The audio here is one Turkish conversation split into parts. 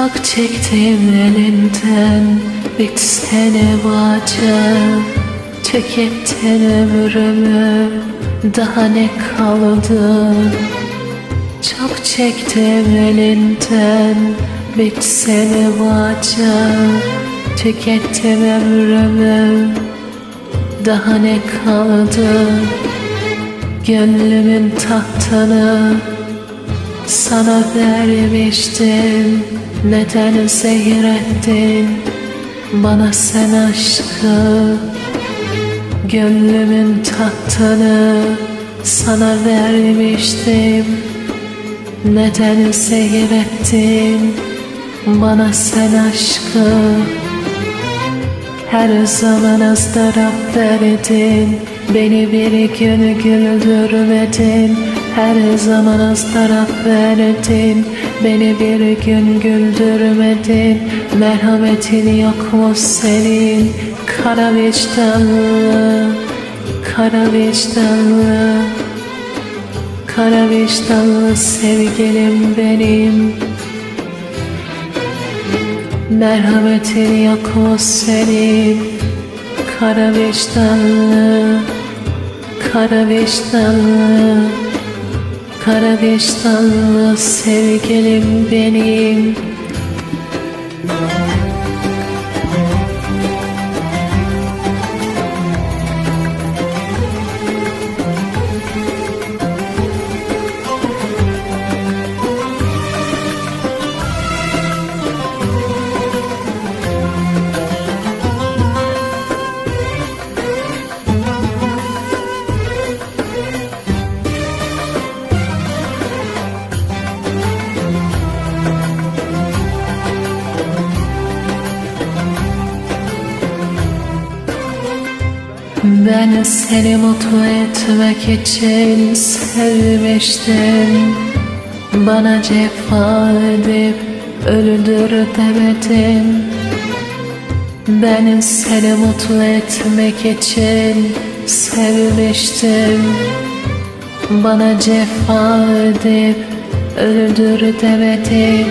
Çok çektim elinden Bitsene bacım Tükettin ömrümü Daha ne kaldı? Çok çektim elinden Bitsene bacım Tükettim ömrümü Daha ne kaldı? Gönlümün tahtını sana vermiştim Neden zehir ettin Bana sen aşkı? Gönlümün tahtını Sana vermiştim. Neden zehir ettin Bana sen aşkı? Her zaman taraf verdin Beni bir gün güldürmedin Her zaman az taraf verdin Beni bir gün güldürmedin Merhametin yok mu senin? Kara vicdanlı Kara vicdanlı Kara vicdanlı sevgilim benim. Merhametin yok mu senin? Kara vicdanlı Kara vicdanlı Kara vicdanlı sevgilim benim Ben seni mutlu etmek için sevmiştim. Bana cefa edip öldür demedim. Ben seni mutlu etmek için sevmiştim. Bana cefa edip öldür demedim.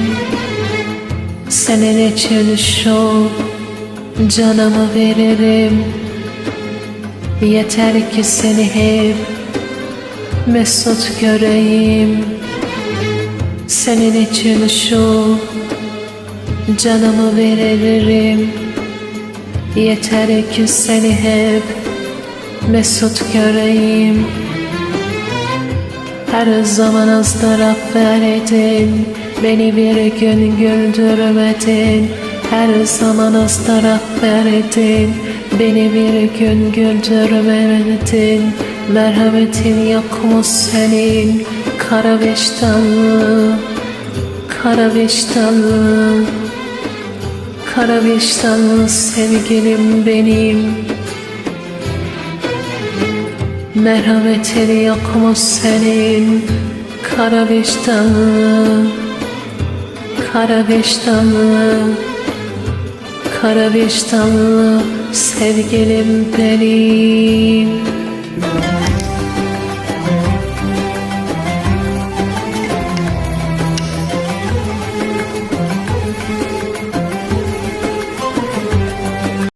Senin için şu canımı veririm Yeter ki seni hep mesut göreyim. Senin için şu canımı veririm Yeter ki seni hep mesut göreyim. Her zaman taraf verdin Beni bir gün güldürmedin. Her zaman taraf verdin Beni bir gün güldürmedin Merhametin yok mu senin? Kara vicdanlı Kara vicdanlı Kara vicdanlı sevgilim benim. Merhametin yok senin? Kara vicdanlı Kara vicdanlı Kara sevgilim benim